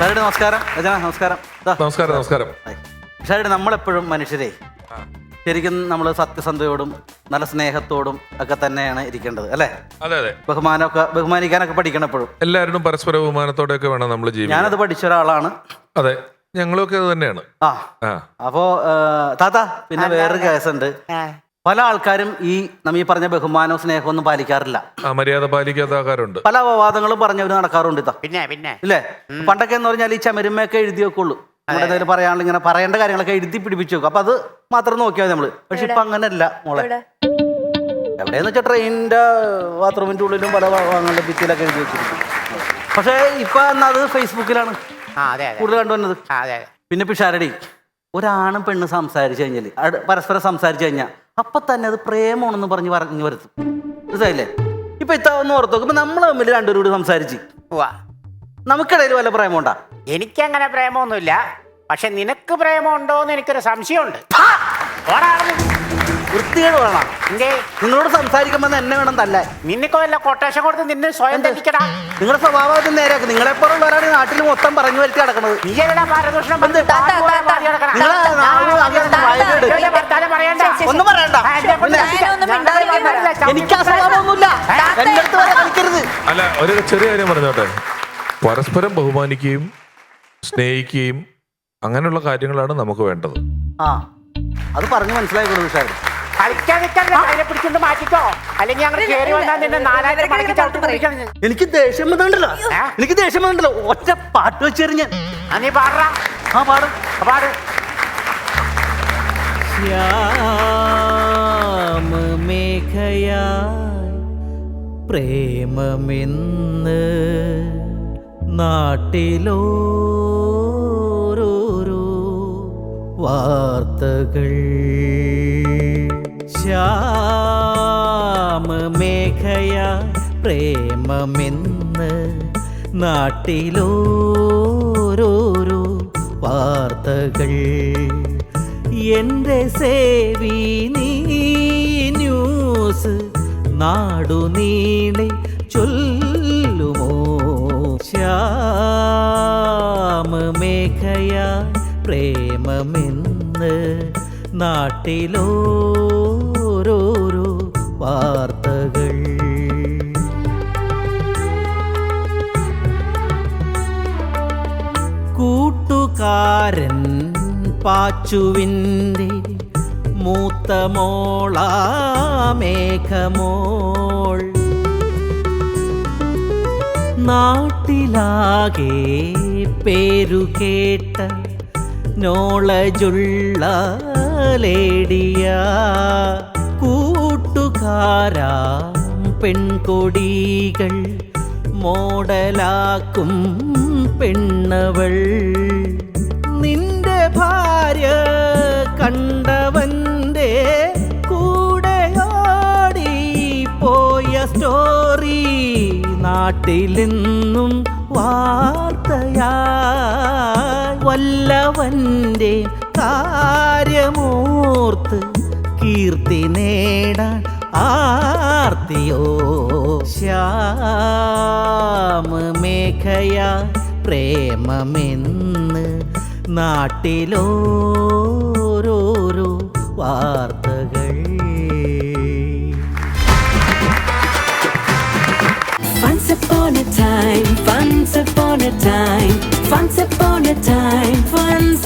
ഷാരുടെ നമസ്കാരം. രചന നമസ്കാരം. ദാ. നമസ്കാരം നമസ്കാരം. ഹായ്. ഷാരുടെ നമ്മളെപ്പോഴും മനുഷ്യരെ ശരിക്കും നമ്മൾ സത്യസന്ധയോടും നല്ല സ്നേഹത്തോടും ഒക്കെ തന്നെയാണ് ഇരിക്കേണ്ടത് അല്ലേ? അതെ അതെ. ബഹുമാനമൊക്കെ ബഹുമാനിക്കാനൊക്കെ പഠിക്കണം എപ്പോഴും. എല്ലാവരും പരസ്പര ബഹുമാനത്തോടെ ഒക്കെ വേണം നമ്മൾ ജീവിക്കാൻ. ഞാനത് പഠിച്ച ഒരാളാണ് അതെ ഞങ്ങളൊക്കെ അത് തന്നെയാണ്. ആ. ആ. അപ്പോ ഏ, താത്ത പിന്നെ വേറൊരു കേസുണ്ട്. പല ആൾക്കാരും ഈ നമ്മ ഈ പറഞ്ഞ ബഹുമാനവും സ്നേഹവും ഒന്നും പാലിക്കാറില്ല. മര്യാദ പാലിക്കാത്ത ആൾക്കാരുണ്ട് പല അപവാദങ്ങളും പറഞ്ഞവര് നടക്കാറുണ്ട് ഇതാ പിന്നെ പിന്നെ. ഇല്ലേ? പണ്ടൊക്കെ എന്ന് പറഞ്ഞാൽ ഈ ചമരുമയൊക്കെ എഴുതി വെക്കുള്ളൂ നമ്മുടെ എന്തെങ്കിലും പറയാനുള്ള ഇങ്ങനെ പറയേണ്ട കാര്യങ്ങളൊക്കെ എഴുതി പിടിപ്പിച്ചു വെക്കും. അപ്പൊ അത് മാത്രം നോക്കിയാൽ മതി നമ്മൾ. പക്ഷെ ഇപ്പൊ അങ്ങനല്ല മോളെ. എവിടെ? എവിടെയെന്ന് വെച്ചാൽ ട്രെയിനിന്റെ ബാത്റൂമിന്റെ ഉള്ളിലും പല ഭാഗങ്ങളിലും ഭിത്തിയിലൊക്കെ എഴുതി വെച്ചിരിക്കും. പക്ഷേ ഇപ്പൊ എന്നത് അത് ഫേസ്ബുക്കിലാണ്. കൂടുതൽ കണ്ടുവന്നത് പിന്നെ പിഷാരടി ഒരാണും പെണ്ണ് സംസാരിച്ചു കഴിഞ്ഞാൽ പരസ്പരം സംസാരിച്ചു കഴിഞ്ഞാൽ അപ്പൊ തന്നെ അത് പ്രേമമാണെന്ന് പറഞ്ഞ് പറഞ്ഞു വരുത്തും. മനസ്സിലായില്ലേ? ഇപ്പൊ ഇത്ത ഒന്ന് ഓർത്ത് നോക്കുമ്പോ നമ്മൾ തമ്മിൽ രണ്ടുപേരും കൂടി സംസാരിച്ച്. വാ നമുക്കിടയിൽ വല്ല പ്രേമമുണ്ടാ? എനിക്കങ്ങനെ പ്രേമമൊന്നുമില്ല. പക്ഷെ നിനക്ക് പ്രേമമുണ്ടോ എന്ന് എനിക്കൊരു സംശയമുണ്ട്. വൃത്തികേട് വേണം. നിങ്ങളോട് സംസാരിക്കുമ്പോൾ എന്നെ വേണം തല്ലേ നിനക്ക് വല്ല കൊട്ടേഷൻ കൊടുത്ത് നിന്നെ സ്വയം നിങ്ങളുടെ സ്വഭാവത്തിന് നേരെയാക്കും. നിങ്ങളെപ്പോഴും ഈ നാട്ടിൽ മൊത്തം പറഞ്ഞു വരുത്തി നടക്കുന്നത്. ഒന്നും പറയണ്ട. എനിക്ക് ആ എന്റെ അടുത്ത് വരെ കളിക്കരുത്. അല്ല ഒരു ചെറിയ കാര്യം പറഞ്ഞോട്ടെ. പരസ്പരം ബഹുമാനിക്കുകയും സ്നേഹിക്കുകയും അങ്ങനെയുള്ള കാര്യങ്ങളാണ് നമുക്ക് വേണ്ടത്. ആ അത് പറഞ്ഞു മനസ്സിലായിക്കോളൂ കൊടുത്തു പിടിച്ചോണ്ട് മാറ്റിക്കോ. അല്ലെങ്കിൽ ഞങ്ങൾ കയറി വന്നാൽ നിന്നെ നാലായിരം മടക്കി ചവിട്ടി പിടിക്കണം ഞാൻ. എനിക്ക് ദേഷ്യം വന്നിട്ടുണ്ടല്ലോ. ഏ? എനിക്ക് ദേഷ്യം വന്നിട്ടുണ്ടല്ലോ. ഒറ്റ പാട്ട് വെച്ചേരും ഞാൻ. ആ, നീ പാടാ ആ പാടും. പാട്. ശ്യാമമേഘയായി പ്രേമമെന്ന് നാട്ടിലോരോരോ വാർത്തകൾ ശ്യാമമേഘയായി പ്രേമമെന്ന് നാട്ടിലോരോരോ വാർത്തകൾ. എന്റെ സേവി നീ ന്യൂസ് നാടുനീളെ ചൊല്ലുമോ? ശ്യാമമേഘയ പ്രേമമെന്ന് നാട്ടിലോരോരോ വാർത്തകൾ. കൂട്ടുകാരൻ പാച്ചുവിന്റെ മൂത്ത മോളാമേഘമോൾ നാട്ടിലാകെ പേരു കേട്ട നോളജുള്ള ലേഡിയ. കൂട്ടുകാരാ പെൺകൊടികൾ മോഡലാക്കും പെണ്ണവൾ. നിന്റെ ഭാര്യ കണ്ടവന്റെ കൂടെയോടി പോയ സ്റ്റോറി നാട്ടിൽ നിന്നും വാർത്തയാ വല്ലവന്റെ കാര്യമോർത്ത് കീർത്തി നേടാൻ ആർത്തിയോ ശ്യാമ ശ്യാമമേഘയ പ്രേമമെന്ന് നാട്ടിലോരോരോ വാർത്തകൾ Once upon a time, once upon a time, once upon a time, once